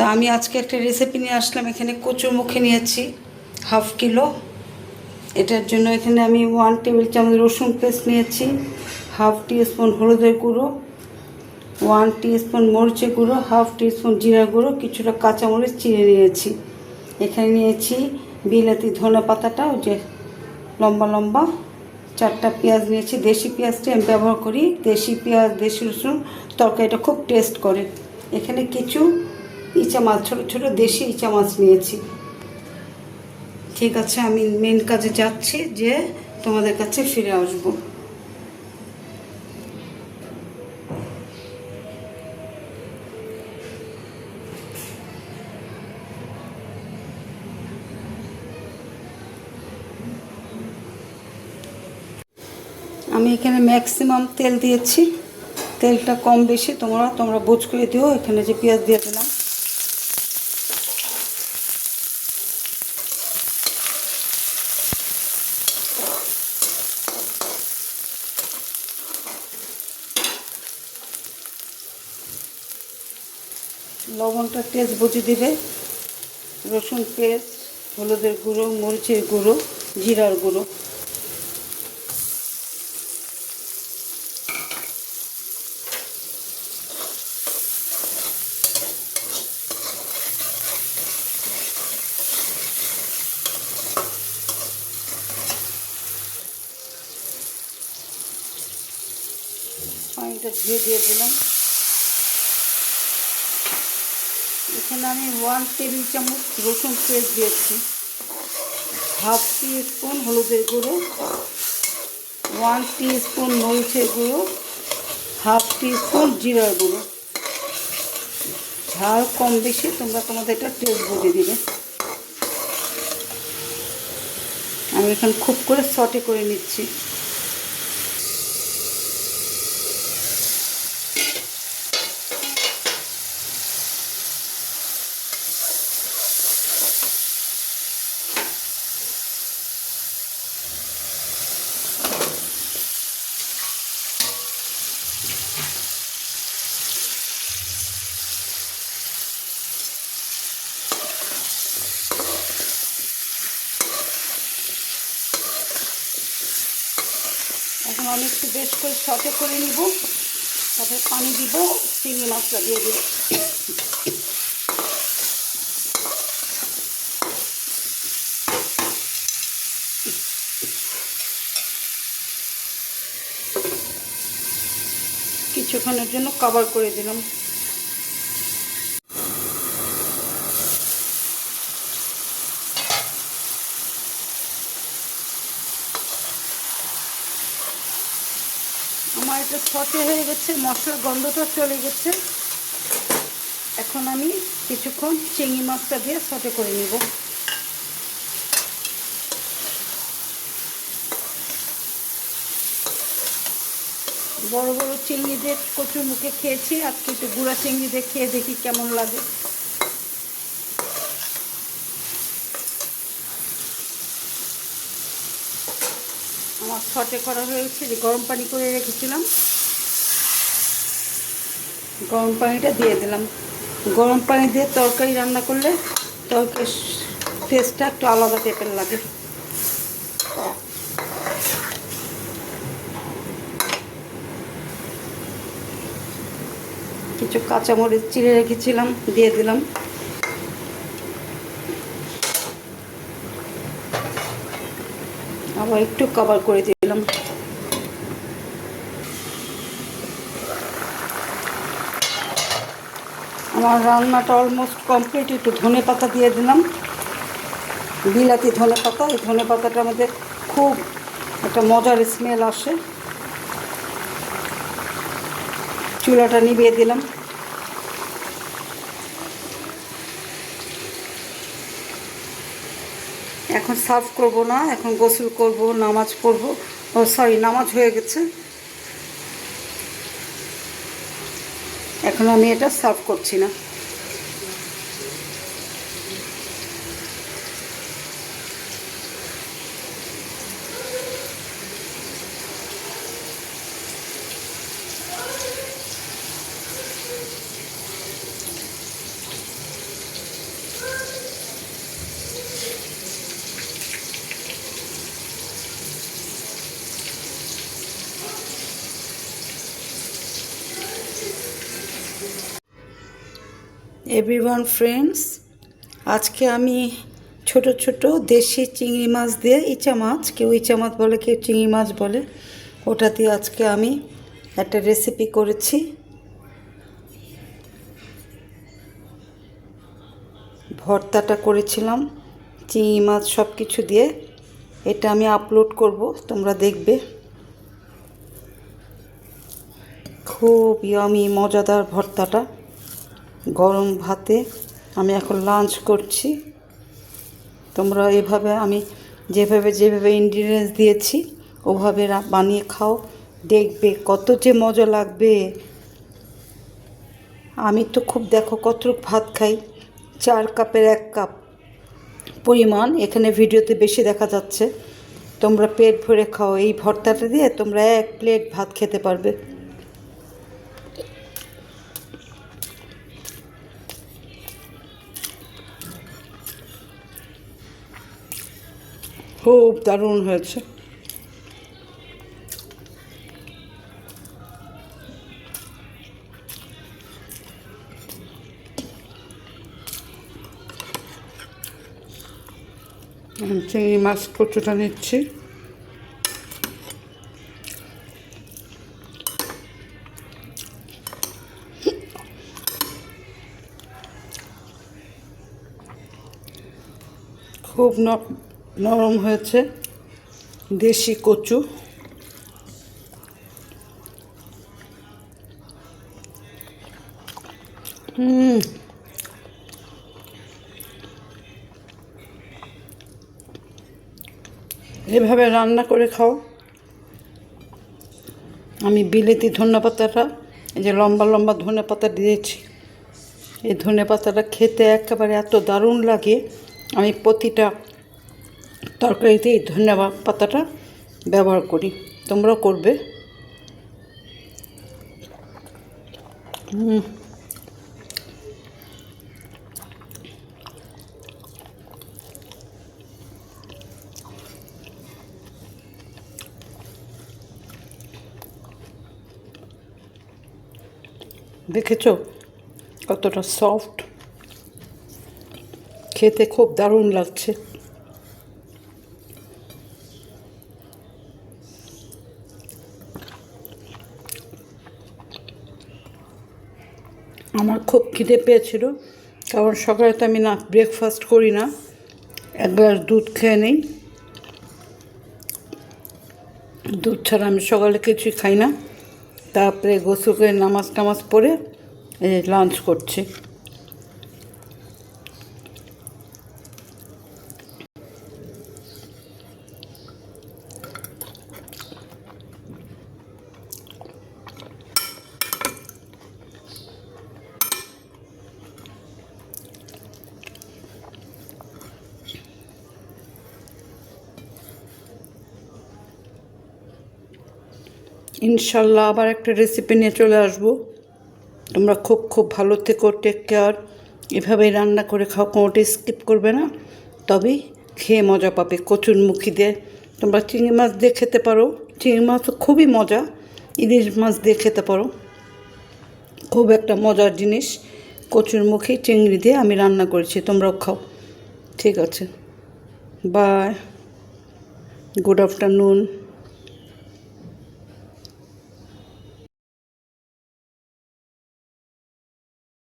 তা আমি আজকে একটা রেসিপি নিয়ে আসলাম, এখানে কচুর মুখে নিয়েছি হাফ কিলো এটার জন্য এখানে আমি ওয়ান টেবিল চামচ রসুন পেস্ট নিয়েছি হাফ টি স্পুন হলুদের গুঁড়ো ওয়ান টি স্পুন মরিচের গুঁড়ো হাফ স্পুন জিরা গুঁড়ো, কিছুটা কাঁচামরিচ চিড়ে নিয়েছি। এখানে নিয়েছি বিলাতি ধনে পাতাটা যে লম্বা লম্বা। চারটা পেঁয়াজ নিয়েছি, দেশি পেঁয়াজটা আমি ব্যবহার করি, দেশি পেঁয়াজ, দেশি রসুন, তরকারিটা খুব টেস্ট করে। এখানে কিছু ইচা মাছ, ছোটো ছোটো দেশি ইচা মাছ নিয়েছি। ঠিক আছে, আমি মেন কাজে যাচ্ছি যে তোমাদের কাছে ফিরে আসব। আমি এখানে ম্যাক্সিমাম তেল দিয়েছি। তেলটা কম বেশি, তোমরা তোমরা বোঝ করে দিও, এখানে যে পেঁয়াজ দিয়ে দিলাম। লবণটা টেস্ট বুঝে দিবে। রসুন পেস্ট হলুদের গুঁড়ো, মরিচের গুঁড়ো, জিরার গুঁড়ো। পানিটা ধুয়ে দিয়ে দিলাম। এখানে আমি ওয়ান টেবিল চামচ রসুন পেস্ট দিয়েছি। হাফ টি স্পুন হলুদের গুঁড়ো ওয়ান টি স্পুন মরিচের গুঁড়ো হাফ টি স্পুন জিরার গুঁড়ো। ঝাল কম বেশি, তোমরা তোমাদের এটা টেস্ট বুঝে দিবে। আমি এখন খুব করে সটে করে নিচ্ছি। এখন আমি একটু বেশ করে সতে করে নিব। তারপরে পানি দিব, চিংড়ি মাছটা দিয়ে দিব। কিছুক্ষণের জন্য কভার করে দিলাম। আমার এটা ছটে হয়ে গেছে, মশলার গন্ধটা চলে গেছে। এখন আমি কিছুক্ষণ চিংড়ি মাছটা দিয়ে সটে করে নিব। বড় বড় চিংড়ি দিয়ে কচুর মুখে খেয়েছি, আজকে একটু গুঁড়া চিংড়ি দিয়ে খেয়ে দেখি কেমন লাগে। আমার ছটে করা হয়েছে, যে গরম পানি করে রেখেছিলাম। গরম পানিটা দিয়ে দিলাম। গরম পানি দিয়ে তরকারি রান্না করলে তরকারির টেস্টটা একটু আলাদা টাইপের লাগে। কিছু কাঁচামরিচ চিড়ে রেখেছিলাম, দিয়ে দিলাম। আবার একটু কভার করে দিলাম। আমার রান্নাটা অলমোস্ট কমপ্লিট একটু ধনে পাতা দিয়ে দিলাম। বিলাতি ধনে পাতা, এই ধনে পাতাটার মধ্যে খুব একটা মজার স্মেল আসে। চুলাটা নিভিয়ে দিলাম। এখন সার্ভ করব না, এখন গোসল করব, নামাজ পড়ব। ও, সরি, নামাজ হয়ে গেছে। এখন আমি এটা সার্ভ করছি না। এভরিওয়ান ফ্রেন্ডস আজকে আমি ছোট ছোট দেশি চিংড়ি মাছ দিয়ে ইচা মাছ, কেউ ইচা মাছ বলে, কেউ চিংড়ি মাছ বলে ওটা দিয়ে আজকে আমি একটা রেসিপি করেছি। ভর্তাটা করেছিলাম, চিংড়ি মাছ সব কিছু দিয়ে। এটা আমি আপলোড করব, তোমরা দেখবে। খুব ইয়ামি মজাদার ভর্তাটা। গরম ভাতে আমি এখন লাঞ্চ করছি। তোমরা এভাবে আমি যেভাবে যেভাবে ইনগ্রিডিয়েন্টস দিয়েছি, ওভাবে বানিয়ে খাও। দেখবে কত যে মজা লাগবে। আমি তো খুব দেখো কত ভাত খাই। চার কাপের এক কাপ পরিমাণ, এখানে ভিডিওতে বেশি দেখা যাচ্ছে। তোমরা পেট ভরে খাও, এই ভর্তাটা দিয়ে তোমরা এক প্লেট ভাত খেতে পারবে। খুব দারুণ হয়েছে। চিংড়ি মাছ কচুটা নিচ্ছি। খুব নরম হয়েছে। দেশি কচু। এভাবে রান্না করে খাও। আমি বিলেতি ধনে পাতাটা এই যে লম্বা লম্বা ধনে পাতা দিয়েছি। এই ধনে পাতাটা খেতে একেবারে এত দারুণ লাগে। আমি প্রতিটা তরকারিতে এই ধনে পাতাটা ব্যবহার করি। তোমরাও করবে। দেখেছ? কতটা সফট খেতে খুব দারুণ লাগছে আমার খুব খিদে পেয়েছিল। কারণ সকালে তো আমি না ব্রেকফাস্ট করি না। এক গ্লাস দুধ খেয়ে নিই। দুধ ছাড়া আমি সকালে কিছুই খাই না। তারপরে গোসল করে নামাজ টামাজ এই লাঞ্চ করছি। ইনশাল্লাহ আবার একটা রেসিপি নিয়ে চলে আসব। তোমরা খুব খুব ভালো থেকো টেক কেয়ার এভাবেই রান্না করে খাও, কোনোটাই স্কিপ করবে না। তবেই খেয়ে মজা পাবে কচুর মুখি দিয়ে। তোমরা চিংড়ি মাছ দিয়ে খেতে পারো। চিংড়ি মাছ তো খুবই মজা। ইলিশ মাছ দিয়ে খেতে পারো। খুব একটা মজার জিনিস। কচুর মুখি, চিংড়ি দিয়ে আমি রান্না করেছি, তোমরাও খাও। ঠিক আছে। Bye good afternoon